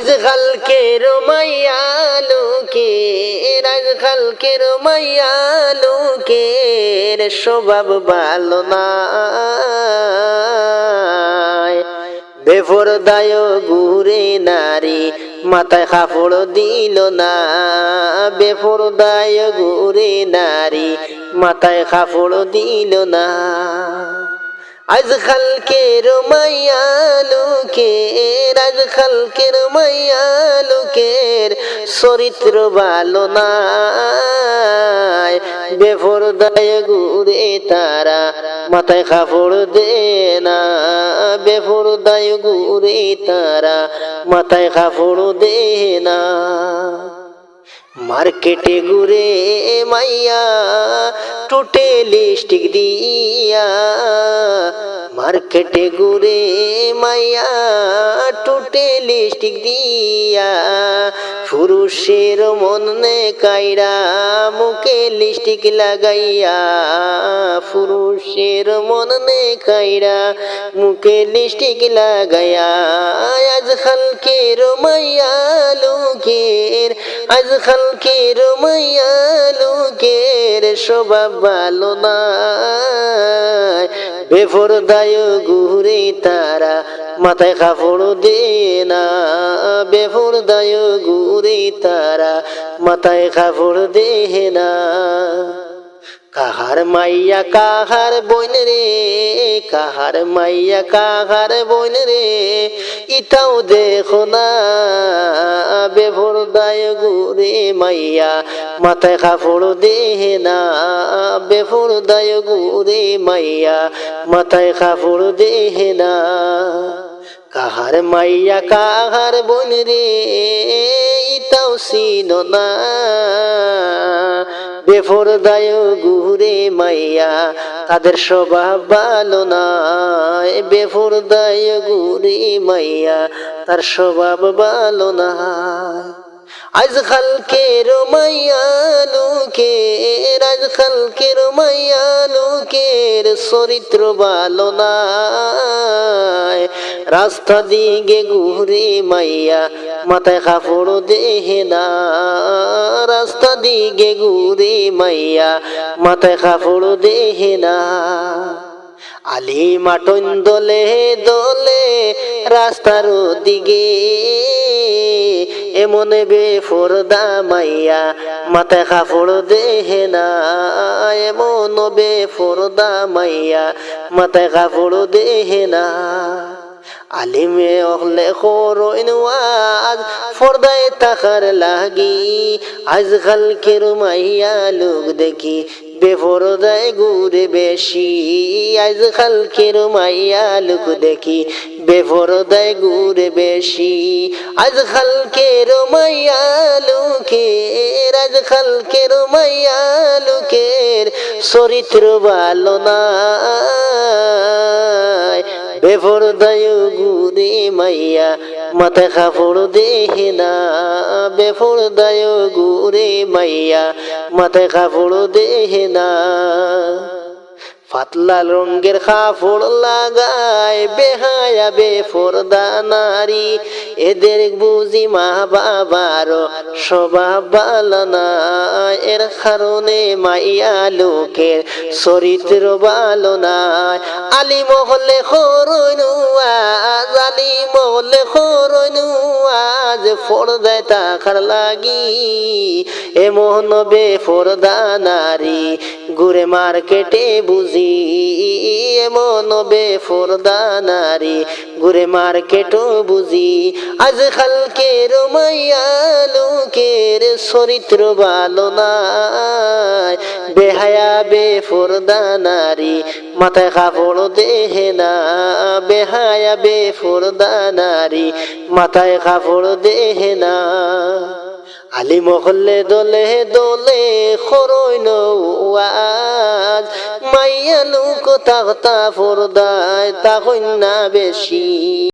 আজ খালকের মাইয়া লোকের আজ খালকের মাইয়া লোকের স্বভাব ভালো না বেফরদায় ঘুরে নারী, মাথায় কাপড় দিল না। বেফরদায় ঘুরে নারী, মাথায় কাপড় দিল না। আজ খালকের মাইয়া লোকের আজ খালকের মাইয়া লোকের চরিত্র ভালো না বেফরদায় ঘুরে তারা মাথায় কাপড় দে না। বেফরদায় ঘুরে তারা মাথায় কাপড় দে না। মার্কেটে ঘুরে মাইয়া টোটে লিস্টিক দিয়া। মার্কেটে ঘুরে মাইয়া টোটে লিস্টিক দিয়া, পুরুষের মনে কাইরা মুখে লিস্টিক লাগাইয়া, পুরুষের মনে কাইরা মুখে লিস্টিক লাগাইয়া আজ খালকের মাইয়া লোকের আজ খালকের মাইয়া লোকের স্বভাব ভালো না বেফরদায় ঘুরে তারা মাথায় কাপড় দে না বেফরদায় ঘুরে তারা মাথায় কাপড় দে না কাহার মাইয়া, কাহার বইন রে, কাহার মাইয়া, কাহার বইন রে, ইটাও দেখো না বেফরদায় ঘুরে মাইয়া মাথায় কাপড় দেহ না বেফরদায় ঘুরে মাইয়া মাথায় কাপড় দেহ না কাহার মাইয়া, কাহার বোন রে, ইতাও সিন না। বেফরদায় গুরে মাইয়া, তাদের স্বভাব ভালো নয় বেফরদায় গুরে মাইয়া, তার স্বভাব ভালো না আজ খালকের মাইয়া লোকের আজ খালকের মাইয়া লোকের চরিত্র ভালো না রাস্তা দিকে ঘুরে মাইয়া মাথায় কাপড় দেহে না। রাস্তা দিকে ঘুরে মাইয়া মাথায় কাপড় দেহে না। আলি মাটন দলে দলে রাস্তার দিকে এমন বেফরদা মাইয়া মাথায় কাপড় দেহে না। এমন বেফরদা মাইয়া মাথায় কাপড় দেহে না। আলিমে অহলে খরইন ওয়াজ, ফরদায় তাকার লাগি। আজকাল কের মাইয়া লোক দেখি বেফরদায় ঘুরে বেশি। আজকাল কের মাইয়া লোক দেখি বেফরদায় ঘুরে বেশি। আজকাল কের মাইয়া লোকের আজকাল কের মাইয়া লোকের চরিত্র ভালো না বেফরদায় মাইয়া মাথা খাফড় দেহে না বেফরদায় গুরে মাইয়া মাথা খাফড় দেহে না। পাতলা রঙ্গের কাপড় লাগায়, বেহায়া বেফরদা নারী। এদের বুঝি মা বাবার স্বভাব ভালো না এর কারণে মাইয়া লোকের চরিত্র ভালো না আলি মহলে খরনুয়াজ আলি মহলে খরনুয়াজ ফরদায় তাকার লাগি। এমন বেফরদা নারী ঘুরে মার্কেটে বুঝি, এমন বেফরদা নারী। ঘুরে মার্কেটও বুঝি, আজ খালকের মাইয়া লোকের চরিত্র ভালো না বেহায়া বেফরদা নারী, মাথায় কাপড় দেহে না। বেহায়া বেফরদা নারী, মাথায় কাপড় দেহে না। আলি মহল্লে দলে দলে খরইন ওয়াজ মাইয়া লোক তাকতা ফরদায় তা না বেশি।